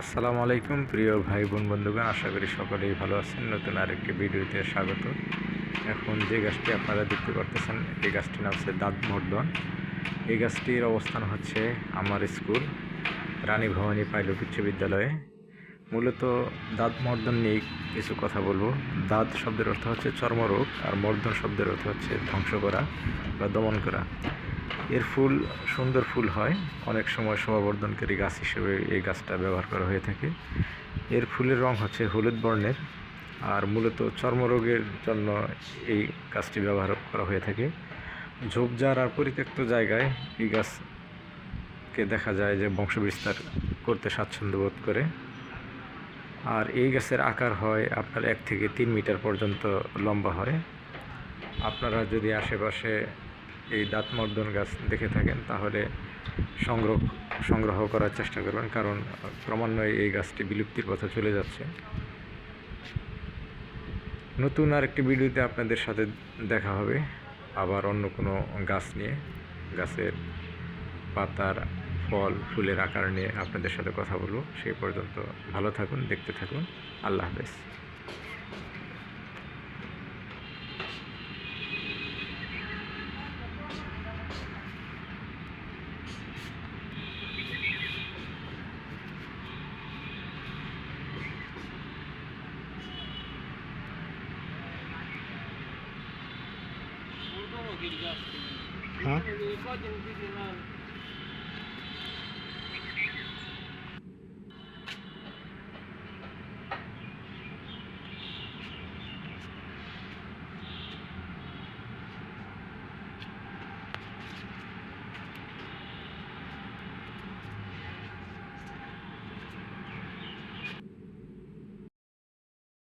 আসসালামু আলাইকুম, প্রিয় ভাই বোন বন্ধুগণ, আশা করি সকলেই ভালো আছেন। নতুন আরেকটি ভিডিওতে স্বাগত। এখন যে গাছটি আপনারা দেখতে পারতেছেন, এই গাছটির নাম হচ্ছে দাঁত মর্দন। এই গাছটির অবস্থান হচ্ছে আমার স্কুল, রানী ভবানী পাইলট উচ্চ বিদ্যালয়ে। মূলত দাঁত মর্দন নিয়ে কিছু কথা বলব। দাঁত শব্দের অর্থ হচ্ছে চর্মরোগ, আর মর্দন শব্দের অর্থ হচ্ছে ধ্বংস করা বা দমন করা। এর ফুল সুন্দর ফুল হয়। অনেক সময় শোভাবর্ধনকারী গাছ হিসেবে এই গাছটা ব্যবহার করা হয়ে থাকে। এর ফুলের রং হচ্ছে হলুদ বর্ণের আর মূলত চর্মরোগের জন্য এই গাছটি ব্যবহার করা হয়ে থাকে। ঝোপঝাড় আর পরিত্যক্ত জায়গায় এই গাছকে দেখা যায় যে বংশবিস্তার করতে স্বাচ্ছন্দ্য বোধ করে। আর এই গাছের আকার হয় আপনার এক থেকে তিন মিটার পর্যন্ত লম্বা হয়। আপনারা যদি আশেপাশে এই দাঁতমর্দন গাছ দেখে থাকেন, তাহলে সংগ্রহ সংগ্রহ করার চেষ্টা করবেন, কারণ ক্রমান্বয়ে এই গাছটি বিলুপ্তির পথে চলে যাচ্ছে। নতুন আরেকটি ভিডিওতে আপনাদের সাথে দেখা হবে, আবার অন্য কোনো গাছ নিয়ে। গাছের পাতার ফল, ফুলের আকার নিয়ে আপনাদের সাথে কথা বলব। সেই পর্যন্ত ভালো থাকুন, দেখতে থাকুন। আল্লাহ হাফেজ। Huh?